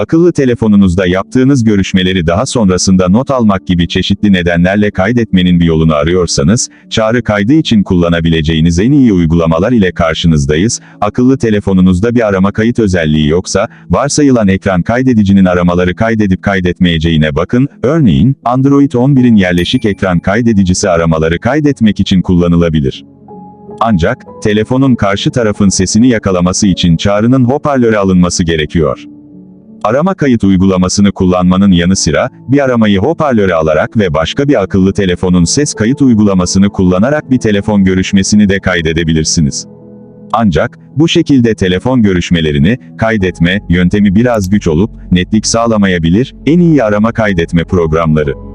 Akıllı telefonunuzda yaptığınız görüşmeleri daha sonrasında not almak gibi çeşitli nedenlerle kaydetmenin bir yolunu arıyorsanız, çağrı kaydı için kullanabileceğiniz en iyi uygulamalar ile karşınızdayız. Akıllı telefonunuzda bir arama kayıt özelliği yoksa, varsayılan ekran kaydedicinin aramaları kaydedip kaydetmeyeceğine bakın. Örneğin, Android 11'in yerleşik ekran kaydedicisi aramaları kaydetmek için kullanılabilir. Ancak, telefonun karşı tarafın sesini yakalaması için çağrının hoparlöre alınması gerekiyor. Arama kayıt uygulamasını kullanmanın yanı sıra, bir aramayı hoparlöre alarak ve başka bir akıllı telefonun ses kayıt uygulamasını kullanarak bir telefon görüşmesini de kaydedebilirsiniz. Ancak, bu şekilde telefon görüşmelerini, kaydetme, yöntemi biraz güç olup, netlik sağlamayabilir, en iyi arama kaydetme programları.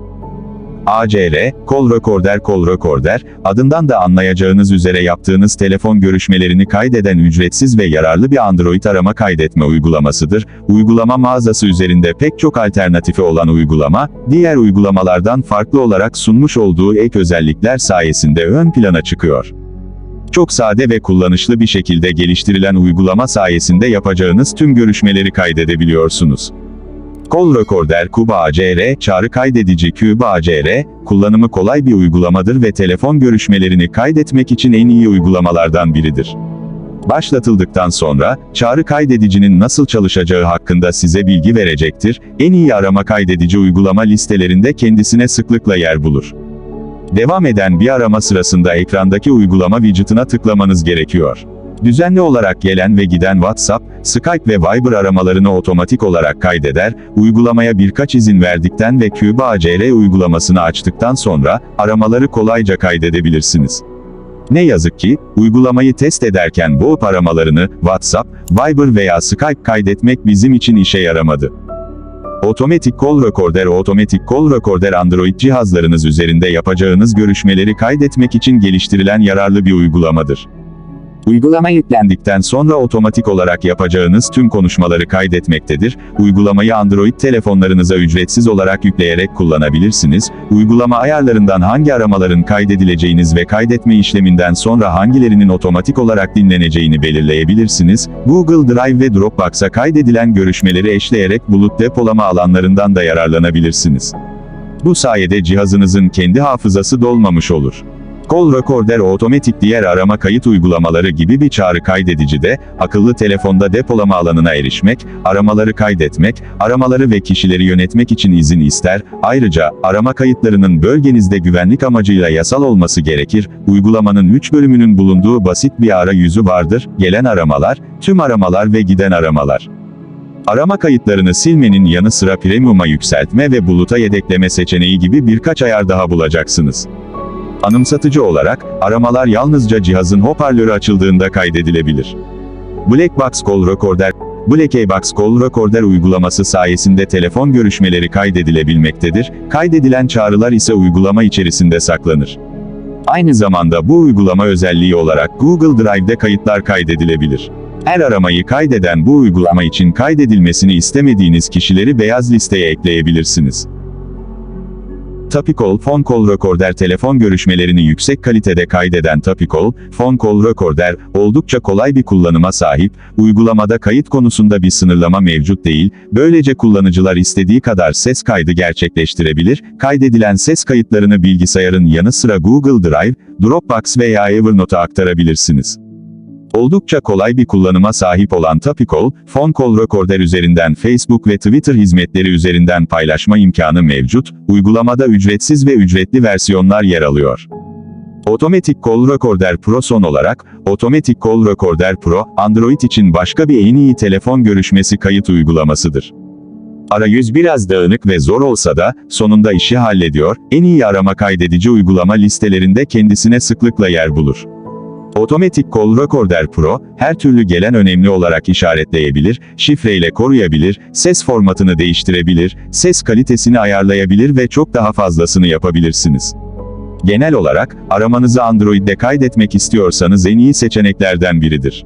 ACR, Call Recorder Call Recorder, adından da anlayacağınız üzere yaptığınız telefon görüşmelerini kaydeden ücretsiz ve yararlı bir Android arama kaydetme uygulamasıdır. Uygulama mağazası üzerinde pek çok alternatifi olan uygulama, diğer uygulamalardan farklı olarak sunmuş olduğu ek özellikler sayesinde ön plana çıkıyor. Çok sade ve kullanışlı bir şekilde geliştirilen uygulama sayesinde yapacağınız tüm görüşmeleri kaydedebiliyorsunuz. Call Recorder Kuba ACR, çağrı kaydedici Cuba ACR, kullanımı kolay bir uygulamadır ve telefon görüşmelerini kaydetmek için en iyi uygulamalardan biridir. Başlatıldıktan sonra, çağrı kaydedicinin nasıl çalışacağı hakkında size bilgi verecektir, en iyi arama kaydedici uygulama listelerinde kendisine sıklıkla yer bulur. Devam eden bir arama sırasında ekrandaki uygulama widget'ına tıklamanız gerekiyor. Düzenli olarak gelen ve giden WhatsApp, Skype ve Viber aramalarını otomatik olarak kaydeder, uygulamaya birkaç izin verdikten ve Cuba ACR uygulamasını açtıktan sonra, aramaları kolayca kaydedebilirsiniz. Ne yazık ki, uygulamayı test ederken WhatsApp aramalarını, WhatsApp, Viber veya Skype kaydetmek bizim için işe yaramadı. Automatic Call Recorder Automatic Call Recorder Android cihazlarınız üzerinde yapacağınız görüşmeleri kaydetmek için geliştirilen yararlı bir uygulamadır. Uygulama yüklendikten sonra otomatik olarak yapacağınız tüm konuşmaları kaydetmektedir. Uygulamayı Android telefonlarınıza ücretsiz olarak yükleyerek kullanabilirsiniz. Uygulama ayarlarından hangi aramaların kaydedileceğiniz ve kaydetme işleminden sonra hangilerinin otomatik olarak dinleneceğini belirleyebilirsiniz. Google Drive ve Dropbox'a kaydedilen görüşmeleri eşleyerek bulut depolama alanlarından da yararlanabilirsiniz. Bu sayede cihazınızın kendi hafızası dolmamış olur. Call Recorder otomatik diğer arama kayıt uygulamaları gibi bir çağrı kaydedici de, akıllı telefonda depolama alanına erişmek, aramaları kaydetmek, aramaları ve kişileri yönetmek için izin ister, ayrıca, arama kayıtlarının bölgenizde güvenlik amacıyla yasal olması gerekir, uygulamanın 3 bölümünün bulunduğu basit bir arayüzü vardır, gelen aramalar, tüm aramalar ve giden aramalar. Arama kayıtlarını silmenin yanı sıra premium'a yükseltme ve buluta yedekleme seçeneği gibi birkaç ayar daha bulacaksınız. Anımsatıcı olarak, aramalar yalnızca cihazın hoparlörü açıldığında kaydedilebilir. Black Box Call Recorder Black Box Call Recorder uygulaması sayesinde telefon görüşmeleri kaydedilebilmektedir, kaydedilen çağrılar ise uygulama içerisinde saklanır. Aynı zamanda bu uygulama özelliği olarak Google Drive'de kayıtlar kaydedilebilir. Her aramayı kaydeden bu uygulama için kaydedilmesini istemediğiniz kişileri beyaz listeye ekleyebilirsiniz. Tapicall Phone Call Recorder telefon görüşmelerini yüksek kalitede kaydeden Tapicall Phone Call Recorder oldukça kolay bir kullanıma sahip. Uygulamada kayıt konusunda bir sınırlama mevcut değil. Böylece kullanıcılar istediği kadar ses kaydı gerçekleştirebilir. Kaydedilen ses kayıtlarını bilgisayarın yanı sıra Google Drive, Dropbox veya Evernote'a aktarabilirsiniz. Oldukça kolay bir kullanıma sahip olan Tapicall, Phone Call Recorder üzerinden Facebook ve Twitter hizmetleri üzerinden paylaşma imkanı mevcut, uygulamada ücretsiz ve ücretli versiyonlar yer alıyor. Automatic Call Recorder Pro son olarak, Automatic Call Recorder Pro, Android için başka bir en iyi telefon görüşmesi kayıt uygulamasıdır. Arayüz biraz dağınık ve zor olsa da, sonunda işi hallediyor, en iyi arama kaydedici uygulama listelerinde kendisine sıklıkla yer bulur. Automatic Call Recorder Pro, her türlü gelen önemli olarak işaretleyebilir, şifreyle koruyabilir, ses formatını değiştirebilir, ses kalitesini ayarlayabilir ve çok daha fazlasını yapabilirsiniz. Genel olarak, aramanızı Android'de kaydetmek istiyorsanız en iyi seçeneklerden biridir.